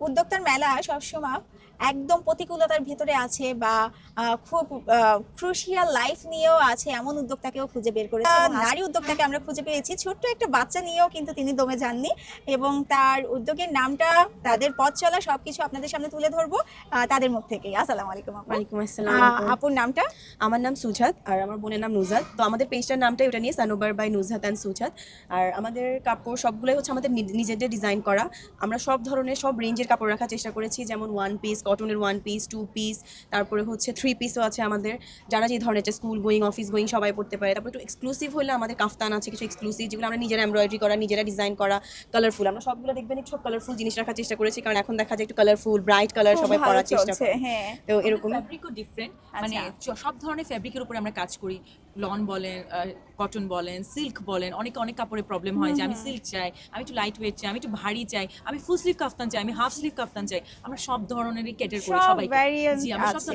উদ্যোক্তার মেলা সবসময় একদম প্রতিকূলতার ভেতরে আছে বা খুব ক্রুশিয়াল লাইফ নিয়েও আছে এমন উদ্যোক্তাকেও খুঁজে বের করেছে নারী উদ্যোক্তাকে আমরা খুঁজে পেয়েছি। ছোট্ট একটা বাচ্চা নিয়েও কিন্তু তিনি দমে যাননি এবং তার উদ্যোগের নামটা তাদের পথ চলা সবকিছু আপনাদের সামনে তুলে ধরবো তাদের মুখ থেকেই। আসসালামু আলাইকুম আপু। ওয়ালাইকুম আসসালাম আপুর নামটা? আমার নাম সুজাত আর আমার বোনের নাম নুজাত। তো আমাদের পেজটার নামটাই ওটা নিয়ে সানোবার বাই নুজাত অ্যান্ড সুজাত। আর আমাদের কাপড় সবগুলোই হচ্ছে আমাদের নিজেদের ডিজাইন করা। আমরা সব ধরনের সব রেঞ্জের কাপড় রাখার চেষ্টা করেছি। যেমন ওয়ান পিস কটনের ওয়ান পিস টু পিস তারপরে হচ্ছে থ্রি পিসও আছে আমাদের। যারা যে ধরনের স্কুল গোয়িং অফিস গোয়িং সবাই পড়তে পারে। তারপর একটু এক্সক্লুসিভ হলে আমাদের কাফতান আছে কিছু এক্সক্লুসিভ যেগুলো আমরা নিজেরা এমব্রয়ডারি করা নিজেরা ডিজাইন করা কালারফুল আমরা সবগুলো দেখবেন একটু সব কালারফুল জিনিস রাখার চেষ্টা করেছি কারণ এখন দেখা যায় একটু কালারফুল ব্রাইট কালার সবাই পরার চেষ্টা করে। হ্যাঁ। তো এরকম ফ্যাব্রিকও ডিফারেন্ট মানে আচ্ছা। সব ধরনের ফ্যাব্রিকের উপরে আমরা কাজ করি। লন বলেন কটন বলেন সিল্ক বলেন অনেক অনেক কাপড়ে প্রবলেম হয় যে আমি সিল্ক চাই আমি একটু লাইট ওয়েট চাই আমি একটু ভারী চাই আমি ফুল স্লিভ কাফতান চাই আমি হাফ স্লিভ কাফতান চাই আমরা সব ধরনেরই ক্যাটার করি সবাই জি আমরা সব।